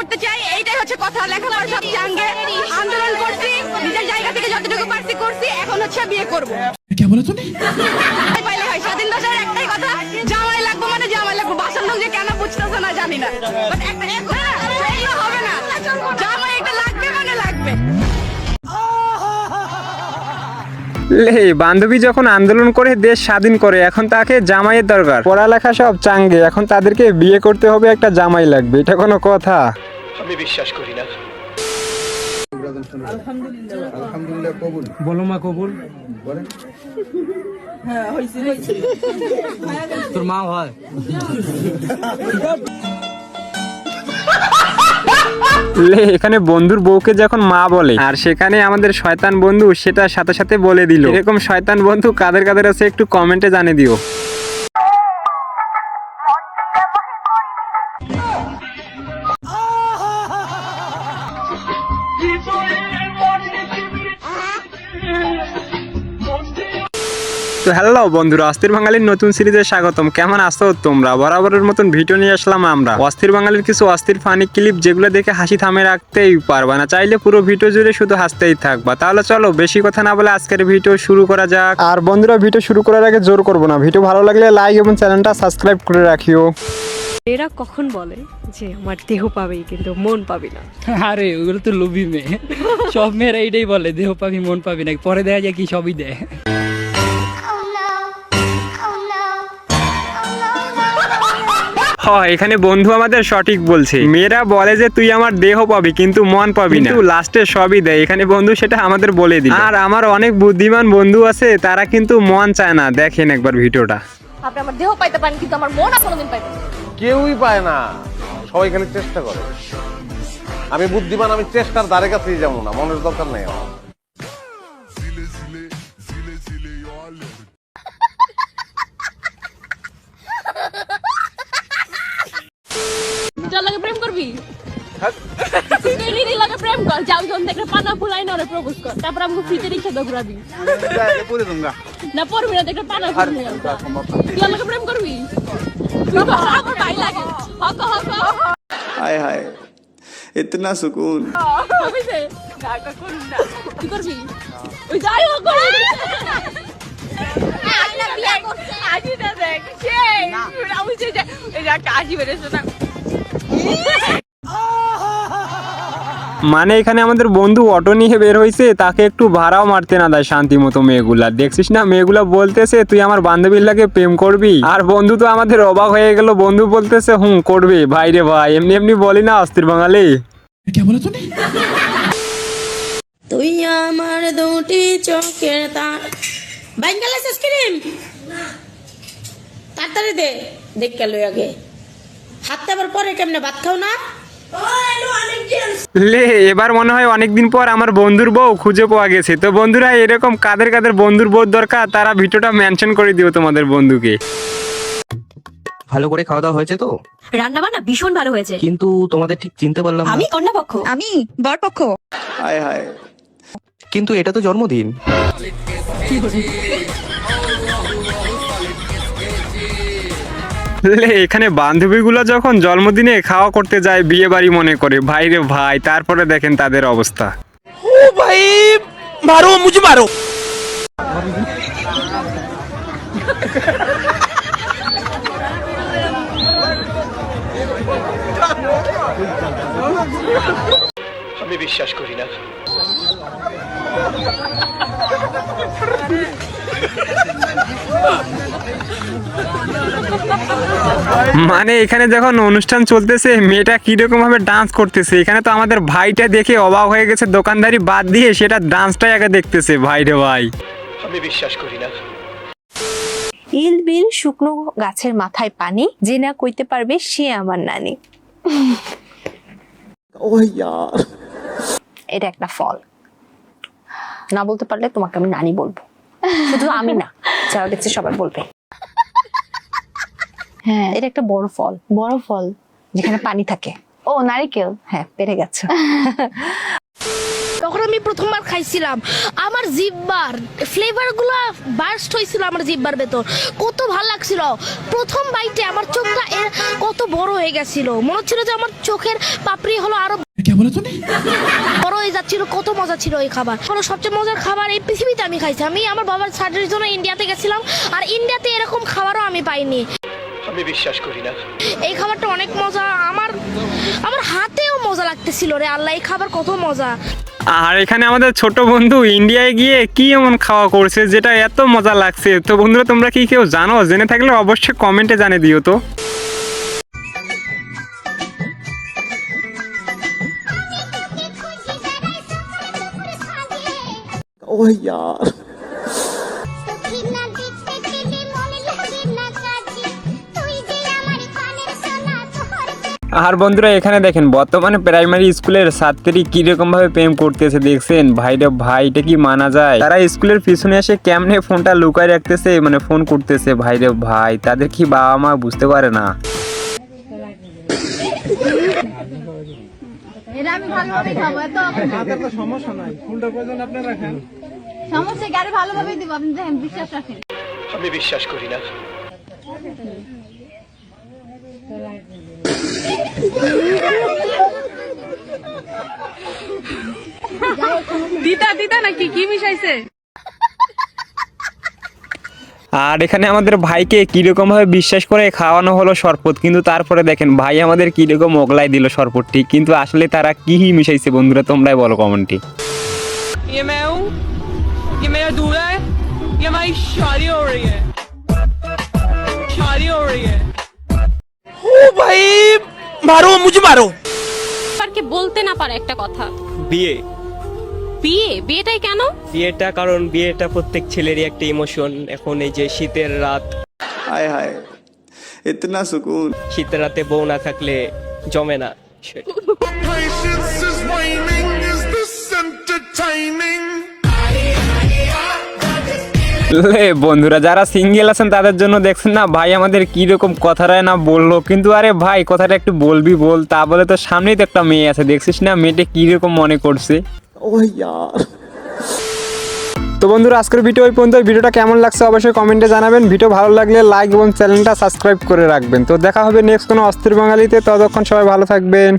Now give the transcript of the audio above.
করতে চাই এইটাই হচ্ছে কথা। লেখাপড়া সব চাঙ্গে আন্দোলন করছি নিজের জায়গা থেকে যতটুকু পারছি করছি এখন হচ্ছে বিয়ে করব। কে বলে তুমি পাইলে হয় স্বাধীন ভাষার একটাই কথা জামাই লাগবো মানে জামাই লাগবো। বাসন লোক যে কেন বুঝতেছে না জানি না। বাট একটা বান্ধবী যখন আন্দোলন করে দেশ স্বাধীন করে এখন তাকে জামাইয়ের দরকার। পড়ালেখা সব চাঙ্গে এখন তাদেরকে বিয়ে করতে হবে একটা জামাই লাগবে এটা কোনো কথা। আমি বিশ্বাস করি না। হ্যাঁ, তোর মা হয়। লে এখানে বন্ধুর বউকে যখন মা বলে। আর সেখানে আমাদের শয়তান বন্ধু সেটা সাথে সাথে বলে দিল। এরকম শয়তান বন্ধু কাদের কাদের আছে একটু কমেন্টে জানিয়ে দিও। তো হ্যালো বন্ধুরা অস্থির বাঙালির নতুন সিরিজে স্বাগতম। কেমন আছো তোমরা? বরাবরের মতন ভিডিও নিয়ে আসলাম আমরা। অস্থির বাঙালির কিছু অস্থির ফানি ক্লিপ যেগুলো দেখে হাসি থামে রাখতেই পারবা না। চাইলে পুরো ভিডিও জুড়ে শুধু হাসতেই থাকবা। তাহলে চলো বেশি কথা না বলে আজকের ভিডিও শুরু করা যাক। আর বন্ধুরা ভিডিও শুরু করার আগে জোর করব না। ভিডিও ভালো লাগলে লাইক এবং চ্যানেলটা সাবস্ক্রাইব করে রাখিও। এরা কখন বলে যে আমার দেহ পাবেই কিন্তু মন পাবি না? আরে ওগুলো তো লোভী মেয়ে। সব মেয়েরা এইটাই বলে দেহ পাবি মন পাবি না পরে দেখা যায় কি সবই দেয়। হয় এখানে বন্ধু আমাদের সঠিক বলছে। মেয়েরা বলে যে তুই আমার দেহ পাবি কিন্তু মন পাবি না। কিন্তু লাস্টে সবই দেয়। এখানে বন্ধু সেটা আমাদের বলে দিল। আর আমার অনেক বুদ্ধিমান বন্ধু আছে তারা কিন্তু মন চায় না। দেখেন একবার ভিডিওটা। আপনি আমার দেহ পাইতে পারেন কিন্তু আমার মন কোনোদিন পাইবেন না। কেউই পায় না। সবাই খালি চেষ্টা করে। আমি বুদ্ধিমান আমি চেষ্টার ধারে কাছেই যাব না। মনের দরকার নেই আমার। যাও যখন দেখলে পাতা ফুলাই না ওরে প্রপোজ কর। তারপর আমাকে ফ্রিতে রিক্সা দাও ঘুরাবি। না পড়বি না দেখলে পাতা ফুলাই তুই আমাকে প্রেম করবি? তুই তো আমার ভাই লাগে। হক হক হায় হায় ইতনা সুকুন। হবে সে গাটা করুন না। তুই করবি? ওই যাই হোক। করবি বিয়ে করছে। দেখ সেই আমি যে আজি বেরেছে না। মানে এখানে আমাদের বন্ধু অটো নিয়ে বের হয়েছে তাকে একটু ভাড়াও মারতে না দেয় শান্তি মতো মেয়েগুলা। দেখছিস না? মেয়েগুলা বলতেছে তুই আমার বান্ধবীর লাগে প্রেম করবি? আর বন্ধু তো আমাদের অবাক হয়ে গেল। বন্ধু বলতেছে হুম করবে। ভাই রে ভাই এমনি এমনি বলি না অস্থির বাঙালি। তুই আমার দুটি চোখের তার। বাইঙ্গালা আইসক্রিম? তাড়াতাড়ি দে দেখ লই আগে। হাতটা পরে কেমনে ভাত খাও না? লে এবার মনে হয় অনেকদিন পর আমার বন্ধুর বউ খুঁজে পাওয়া গেছে। তো বন্ধুরা এরকম কাদের কাদের বন্ধুর বউ দরকার তারা ভিডিওটা মেনশন করে দিও তোমাদের বন্ধুকে। ভালো করে খাওয়া দাওয়া হয়েছে তো? রান্না বান্না ভীষণ ভালো হয়েছে। কিন্তু তোমাদের ঠিক চিনতে পারলাম না। আমি কন্যাপক্ষ। আমি বরপক্ষ। হায় হায়। কিন্তু এটা তো জন্মদিন। এখানে বান্ধবীগুলো যখন জন্মদিনে খাওয়া করতে যায় বিয়ে বাড়ি মনে করে। ভাই রে ভাই তারপরে দেখেন তাদের অবস্থা। ও ভাই মারো মারো। আমি বিশ্বাস করি না। মানে এখানে যখন অনুষ্ঠান চলতেছে মেয়েটা কীরকম ভাবে ডান্স করতেছে? এখানে তো আমাদের ভাইটা দেখে অবাক হয়ে গেছে দোকানদারি বাদ দিয়ে সেটা ডান্সটাই আগে দেখতেছে। ভাই রে ভাই। আমি বিশ্বাস করি না। ইল বিল শুকনো গাছের মাথায় পানি যে না কইতে পারবে সে আমার নানি। ও ইয়ার এটা একটা ফল। না বলতে পারলে তোমাকে আমি নানি বলব। শুধু আমি না যারা দেখছে সবাই বলবে। হ্যাঁ। এটা একটা বড় ফল। বড় ফল। যেখানে পানি থাকে। ও নারিকেল? হ্যাঁ পেরে গেছে। তখন আমি প্রথমবার খাইছিলাম। আমার জিব্বার ফ্লেভারগুলা বার্স্ট হয়েছিল আমার জিব্বার ভেতর। কত ভালো লাগছিল। প্রথম বাইটে আমার চোখটা এর কত বড় হয়ে গেছিল। মনে হচ্ছিল যে আমার চোখের পাপড়ি হলো আরও বড় হয়ে যাচ্ছিল কত মজা ছিল এই খাবার। হলো সবচেয়ে মজার খাবার এই পৃথিবীতে আমি খাইছি। আমি আমার বাবার সার্জারির জন্য ইন্ডিয়াতে গেছিলাম আর ইন্ডিয়াতে এরকম খাবারও আমি পাইনি। আমি বিশ্বাস করি না। এই খাবারটা অনেক মজা। আমার আমার হাতেও মজা লাগতেছিল রে আল্লাহ এই খাবার কত মজা। আর এখানে আমাদের ছোট বন্ধু ইন্ডিয়ায় গিয়ে কি এমন খাওয়া করছে যেটা এত মজা লাগছে। তো বন্ধুরা তোমরা কি কেউ জানো? জেনে থাকলে অবশ্যই কমেন্টে জানে দিও তো। ওহ ইয়ার। আর বন্ধুরা এখানে দেখেন বর্তমানে প্রাইমারি স্কুলের ছাত্রী কীরকম ভাবে প্রেম করতেছে দেখছেন? ভাইটা ভাইটা কি মানা যায়? তারা স্কুলের পিছনে এসে কেমনে ফোনটা লুকায় রাখতেছে মানে ফোন করতেছে ভাইরে ভাই তাদের কি বাবা মা বুঝতে পারে না? এটা আমি ভালোভাবে খাব এত সমস্যা নাই ফুলটা প্রয়োজন আপনি রাখেন। সমস্যা কি? আরে ভালোভাবেই দিব আপনি দেখেন বিশ্বাস রাখেন। আমি বিশ্বাস করি না। দিতা দিতা নাকি? কি মিশাইছে? আর এখানে আমাদের ভাইকে কীরকম ভাবে বিশ্বাস করে খাওয়ানো হলো শরবত কিন্তু তারপরে দেখেন ভাই আমাদের কীরকম মোগলাই দিল শরবতটি কিন্তু আসলে তারা কি মিশাইছে বন্ধুরা তোমরাই বলো কমেন্টে। ये मैं মারো মুজি মারো। কি বলতে না পারে একটা কথা। বিয়ে। বিয়ে? বিয়েটাই কেন? বিয়েটা কারণ বিয়েটা প্রত্যেক ছেলেরই একটা ইমোশন এখন এই যে শীতের রাত। হায় হায় ইতনা সুকুন। শীতের রাতে বউ না থাকলে জমে না। সেটা লে বন্ধুরা যারা সিঙ্গেল আছেন তাদের জন্য দেখছেন না ভাই আমাদের কীরকম কথাটায় না বলল কিন্তু আরে ভাই কথাটা একটু বলবি বল তা বলে তো সামনেই তো একটা মেয়ে আছে দেখছিস না মেয়েটা কীরকম মনে করছে? ও তো বন্ধুরা আজকের ভিডিও ওই পর্যন্ত ভিডিওটা কেমন লাগছে অবশ্যই কমেন্টে জানাবেন। ভিডিও ভালো লাগলে লাইক এবং চ্যানেলটা সাবস্ক্রাইব করে রাখবেন। তো দেখা হবে নেক্সট কোনো অস্থির বাঙালিতে। ততক্ষণ সবাই ভালো থাকবেন।